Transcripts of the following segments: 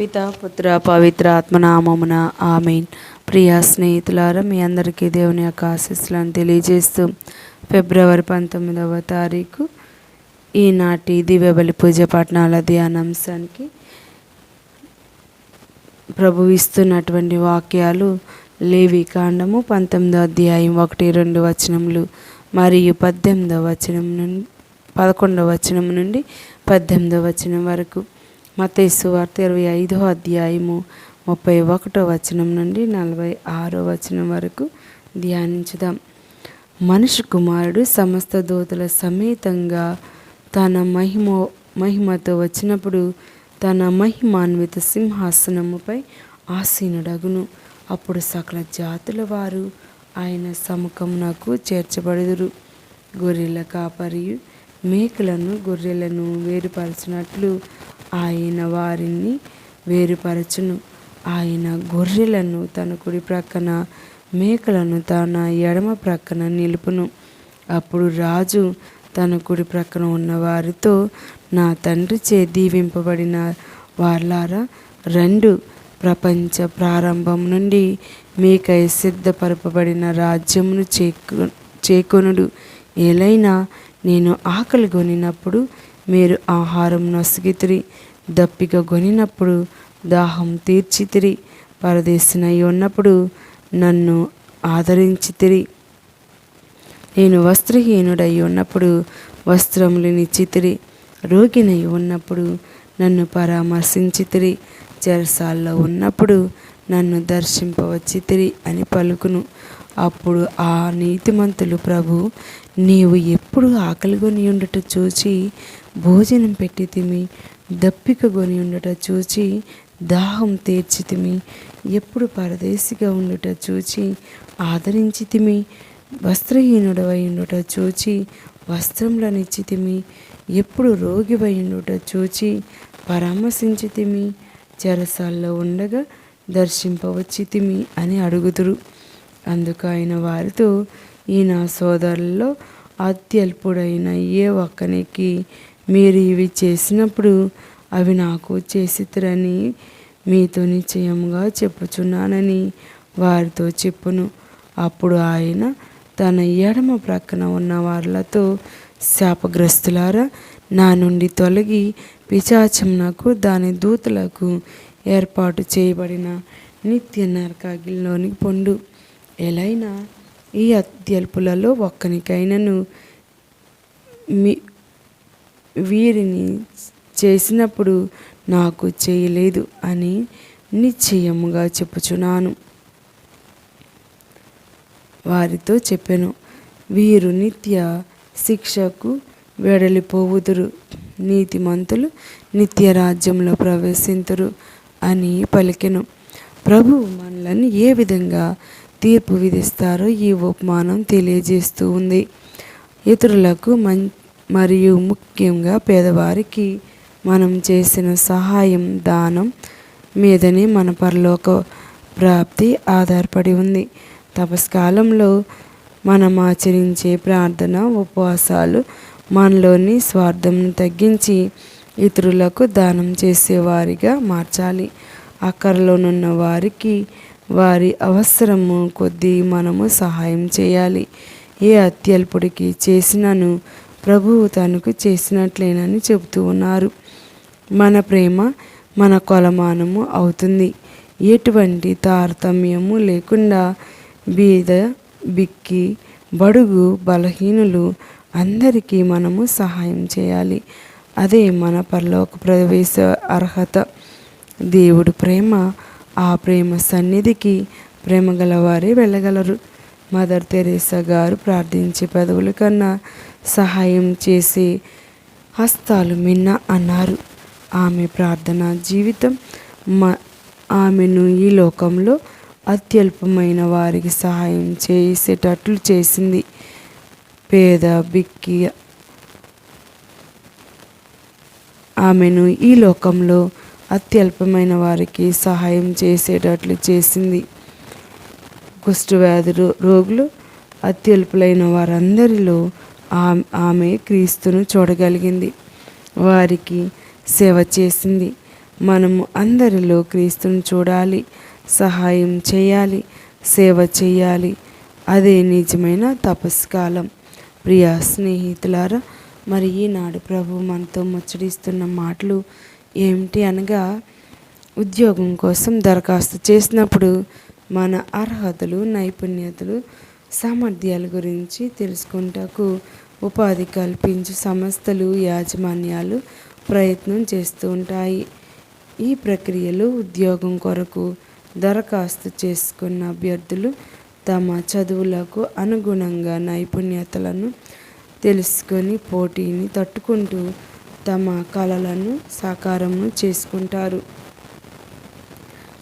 పిత పుత్ర పవిత్ర ఆత్మనామమున ఆమెన్. ప్రియ స్నేహితులారా మీ అందరికీ దేవుని యొక్క ఆశీస్సులను తెలియజేస్తూ ఫిబ్రవరి పంతొమ్మిదవ తారీఖు ఈనాటి దివ్యబలి పూజ పట్టణాల ధ్యానాంశానికి ప్రభు ఇస్తున్నటువంటి వాక్యాలు లేవి కాండము పంతొమ్మిదో అధ్యాయం ఒకటి రెండు వచనములు మరియు పద్దెనిమిదో వచనం నుండి పదకొండవ వచనం నుండి పద్దెనిమిదో వచనం వరకు. మతేసు వార్త ఇరవై ఐదో అధ్యాయము ముప్పై ఒకటో వచనం నుండి నలభై ఆరో వచనం వరకు ధ్యానించుదాం. మనుషు కుమారుడు సమస్త దూతల సమేతంగా తన మహిమ మహిమతో వచ్చినప్పుడు తన మహిమాన్విత సింహాసనముపై ఆసీనుడగును. అప్పుడు సకల జాతుల వారు ఆయన సముఖమునకు చేర్చబడుదురు. గొర్రెల కాపరియు మేకలను గొర్రెలను వేరుపరచినట్లు ఆయన వారిని వేరుపరచును. ఆయన గొర్రెలను తన కుడి ప్రక్కన మేకలను తన ఎడమ ప్రక్కన నిలుపును. అప్పుడు రాజు తన కుడి ప్రక్కన ఉన్న వారితో నా తండ్రి చే దీవింపబడిన వాళ్ళారా రెండు ప్రపంచ ప్రారంభం నుండి మీకై సిద్ధపరపబడిన రాజ్యమును చేకు చేకొనుడు. ఏలైనా నేను ఆకలి కొనినప్పుడు మీరు ఆహారం నొసగితిరి దప్పిక కొనినప్పుడు దాహం తీర్చితిరి పరదేశనై ఉన్నప్పుడు నన్ను ఆదరించితిరి. నేను వస్త్రహీనుడై ఉన్నప్పుడు వస్త్రములు చితిరి రోగినై ఉన్నప్పుడు నన్ను పరామర్శించితిరి చెరసాల్లో ఉన్నప్పుడు నన్ను దర్శింపవచ్చితిరి అని పలుకును. అప్పుడు ఆ నీతిమంతులు ప్రభు నీవు ఎప్పుడు ఆకలిగొని ఉండట చూచి భోజనం పెట్టితిమి దప్పిక కొని ఉండట చూచి దాహం తీర్చితిమి ఎప్పుడు పరదేశిగా ఉండుట చూచి ఆదరించితిమి వస్త్రహీనుడవై ఉండుట చూచి వస్త్రములనిచ్చితిమి ఎప్పుడు రోగివై ఉండుట చూచి పరామర్శించితిమి చెరసాల్లో ఉండగా దర్శింపవచ్చితిమి అని అడుగుదురు. అందుకు ఆయన వారితో ఈ నా సోదరుల్లో అత్యల్పుడైన ఏ ఒక్కనికి మీరు ఇవి చేసినప్పుడు అవి నాకు చేసిరని మీతో నిశ్చయంగా చెప్పుచున్నానని వారితో చెప్పును. అప్పుడు ఆయన తన ఎడమ ప్రక్కన ఉన్న వాళ్ళతో శాపగ్రస్తులారా నా నుండి తొలగి పిచాచమునకు దాని దూతలకు ఏర్పాటు చేయబడిన నిత్య నరకాగిల్లోనికి పొండు. ఎలైనా ఈ అత్యల్పులలో ఒక్కనికైనను మీ వీరిని చేసినప్పుడు నాకు చేయలేదు అని నిశ్చయముగా చెప్పుచున్నాను. వారితో చెప్పాను వీరు నిత్య శిక్షకు వెడలిపోవుదురు నీతిమంతులు నిత్య రాజ్యంలో ప్రవేశింతురు అని పలికెను. ప్రభు మనలను ఏ విధంగా తీర్పు విధిస్తారో ఈ ఉపమానం తెలియజేస్తూ ఉంది. ఇతరులకు మం మరియు ముఖ్యంగా పేదవారికి మనం చేసిన సహాయం దానం మీదనే మన పరలోక ప్రాప్తి ఆధారపడి ఉంది. తపస్కాలంలో మనం ఆచరించే ప్రార్థన ఉపవాసాలు మనలోని స్వార్థంను తగ్గించి ఇతరులకు దానం చేసేవారిగా మార్చాలి. అక్కరలోనున్న వారికి వారి అవసరము కొద్దీ మనము సహాయం చేయాలి. ఏ అత్యల్పుడికి చేసినను ప్రభువు తనకు చేసినట్లేనని చెబుతూ ఉన్నారు. మన ప్రేమ మన కొలమానము అవుతుంది. ఎటువంటి తారతమ్యము లేకుండా బీద బిక్కి బడుగు బలహీనులు అందరికీ మనము సహాయం చేయాలి. అదే మన పరలోక ప్రవేశ అర్హత. దేవుడు ప్రేమ ఆ ప్రేమ సన్నిధికి ప్రేమ గలవారే వెళ్ళగలరు. మదర్ తెరేసా గారు ప్రార్థించే పదవుల కన్నా సహాయం చేసే హస్తాలు మిన్న అన్నారు. ఆమె ప్రార్థన జీవితం మ ఆమెను ఈ లోకంలో అత్యల్పమైన వారికి సహాయం చేసేటట్లు చేసింది. పేద బిక్కి ఆమెను ఈ లోకంలో అత్యల్పమైన వారికి సహాయం చేసేటట్లు చేసింది. కుష్ఠవ్యాధి రోగులు అత్యల్పులైన వారందరిలో ఆమె క్రీస్తును చూడగలిగింది. వారికి సేవ చేసింది. మనము అందరిలో క్రీస్తును చూడాలి సహాయం చేయాలి సేవ చేయాలి. అదే నిజమైన తపస్కాలం. ప్రియ స్నేహితులారా మరి ఈనాడు ప్రభు మనతో ముచ్చడిస్తున్న మాటలు ఏమిటి అనగా ఉద్యోగం కోసం దరఖాస్తు చేసినప్పుడు మన అర్హతలు నైపుణ్యతలు సామర్థ్యాల గురించి తెలుసుకుంటకు ఉపాధి కల్పించే సంస్థలు యాజమాన్యాలు ప్రయత్నం చేస్తూ ఉంటాయి. ఈ ప్రక్రియలో ఉద్యోగం కొరకు దరఖాస్తు చేసుకున్న అభ్యర్థులు తమ చదువులకు అనుగుణంగా నైపుణ్యతలను తెలుసుకొని పోటీని తట్టుకుంటూ తమ కళలను సాకారము చేసుకుంటారు.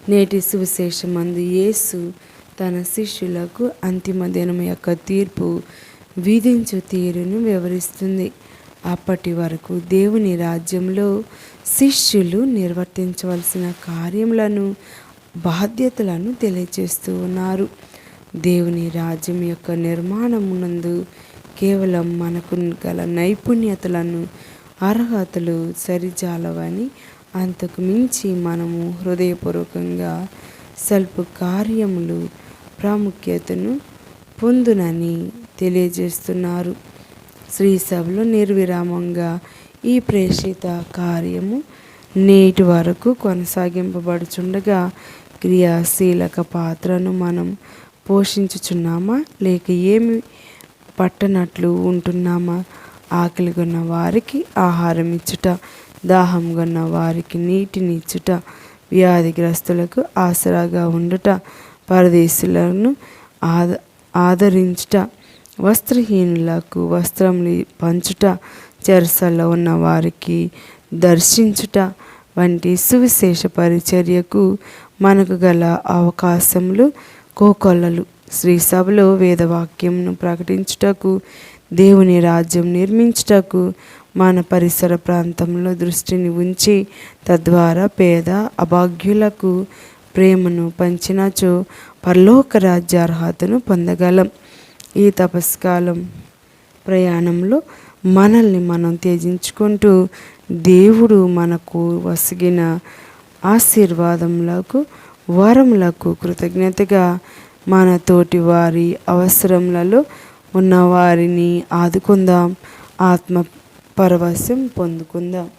నేటి సువిశేషమందు యేసు తన శిష్యులకు అంతిమ దినం యొక్క తీర్పు విధించు తీరును వివరిస్తుంది. అప్పటి వరకు దేవుని రాజ్యంలో శిష్యులు నిర్వర్తించవలసిన కార్యములను బాధ్యతలను తెలియజేస్తూ ఉన్నారు. దేవుని రాజ్యం యొక్క నిర్మాణమునందు కేవలం మనకు గల నైపుణ్యతలను అర్హతలు సరిచాలవని అంతకు మించి మనము హృదయపూర్వకంగా స్వల్ప కార్యములు ప్రాముఖ్యతను పొందునని తెలియజేస్తున్నారు. శ్రీ నిర్విరామంగా ఈ ప్రేషిత కార్యము నేటి వరకు కొనసాగింపబడుచుండగా క్రియాశీలక పాత్రను మనం పోషించుచున్నామా? లేక ఏమి పట్టనట్లు ఉంటున్నామా? ఆకలిగొన్న వారికి ఆహారం ఇచ్చుట దాహంగొన్న వారికి నీటిని ఇచ్చుట వ్యాధిగ్రస్తులకు ఆసరాగా ఉండుట పరదేశులను ఆద ఆదరించుట వస్త్రహీనులకు వస్త్రములు పంచుట చెరసల్లో ఉన్న వారికి దర్శించుట వంటి సువిశేష పరిచర్యకు మనకు గల అవకాశములు కోకొల్లలు. శ్రీ సభలో వేదవాక్యంను ప్రకటించుటకు దేవుని రాజ్యం నిర్మించుటకు మన పరిసర ప్రాంతంలో దృష్టిని ఉంచి తద్వారా పేద అభాగ్యులకు ప్రేమను పంచినచో పరలోక రాజ్యార్హతను పొందగలం. ఈ తపస్కాలం ప్రయాణంలో మనల్ని మనం త్యజించుకుంటూ దేవుడు మనకు వసిగిన ఆశీర్వాదములకు వరములకు కృతజ్ఞతగా మన తోటి వారి అవసరములలో ఉన్న వారిని ఆదుకుందాం. ఆత్మ పరవశం పొందుకుందాం.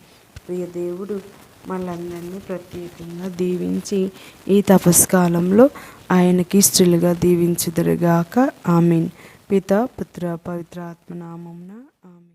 ప్రియ దేవుడు మనందరినీ ప్రత్యేకంగా దీవించి ఈ తపస్కాలంలో ఆయనకి ఇష్టలుగా దీవించుదరుగాక. ఆమెన్. పిత పుత్ర పవిత్ర ఆత్మనామమున ఆమె